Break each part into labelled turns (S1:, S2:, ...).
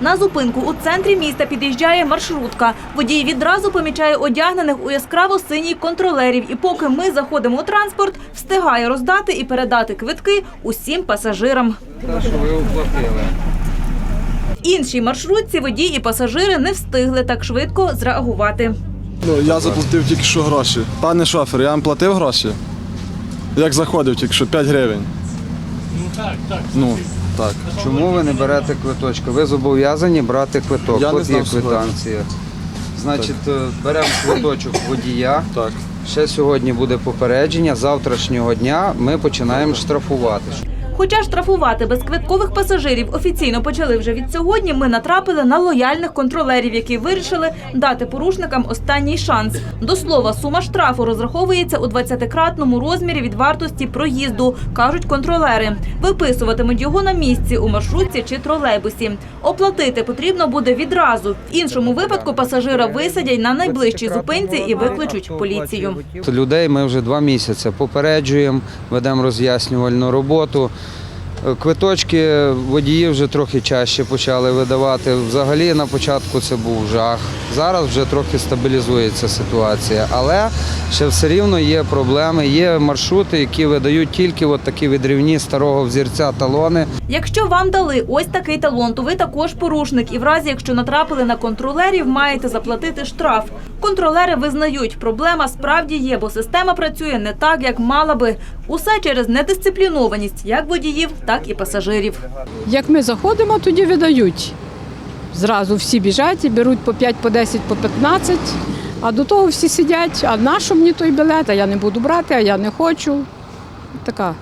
S1: На зупинку у центрі міста під'їжджає маршрутка. Водій відразу помічає одягнених у яскраво синій контролерів. І поки ми заходимо у транспорт, встигає роздати і передати квитки усім пасажирам.
S2: Що ви оплатили.
S1: Іншій маршрутці водій і пасажири не встигли так швидко зреагувати.
S3: Ну, я заплатив тільки що гроші. Пане шофер, я вам платив гроші? Як заходив тільки що 5 гривень. Ну так, так. Ну, так.
S2: Чому ви не берете квиточка? Ви зобов'язані брати квиток.
S3: Я не
S2: От
S3: знав
S2: є
S3: сьогодні.
S2: квитанція. Значить, е, беремо квиточок водія.
S3: Так.
S2: Ще сьогодні буде попередження. Завтрашнього дня ми починаємо штрафувати.
S1: Хоча штрафувати безквиткових пасажирів офіційно почали вже від сьогодні, ми натрапили на лояльних контролерів, які вирішили дати порушникам останній шанс. До слова, сума штрафу розраховується у 20-кратному розмірі від вартості проїзду, кажуть контролери. Виписуватимуть його на місці у маршрутці чи тролейбусі. Оплатити потрібно буде відразу. В іншому випадку пасажира висадять на найближчій зупинці і викличуть поліцію.
S2: Людей ми вже два місяці попереджуємо, ведемо роз'яснювальну роботу. Е, Квиточки водії вже трохи чаще почали видавати. Взагалі на початку це був жах. Зараз вже трохи стабілізується ситуація, але ще все рівно є проблеми. Є маршрути, які видають тільки от такі відрівні старого взірця талони.
S1: Якщо вам дали ось такий талон, то ви також порушник. І в разі, якщо натрапили на контролерів, маєте заплатити штраф. Контролери визнають, проблема справді є, бо система працює не так, як мала би. Усе через недисциплінованість як водіїв, так і пасажирів.
S4: Як ми заходимо, тоді видають. Зразу всі біжать і беруть по 5, по 10, по 15. А до того всі сидять, а на що мені той білет, а я не буду брати, а я не хочу. Така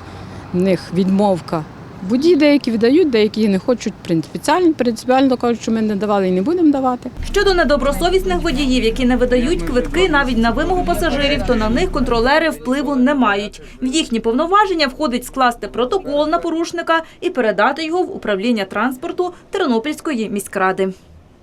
S4: в них відмовка. Водії деякі віддають, деякі не хочуть. Принципіально, принципіально кажуть, що ми не давали і не будемо давати.
S1: Щодо недобросовісних водіїв, які не видають квитки навіть на вимогу пасажирів, то на них контролери впливу не мають. В їхні повноваження входить скласти протокол на порушника і передати його в управління транспорту Тернопільської міськради.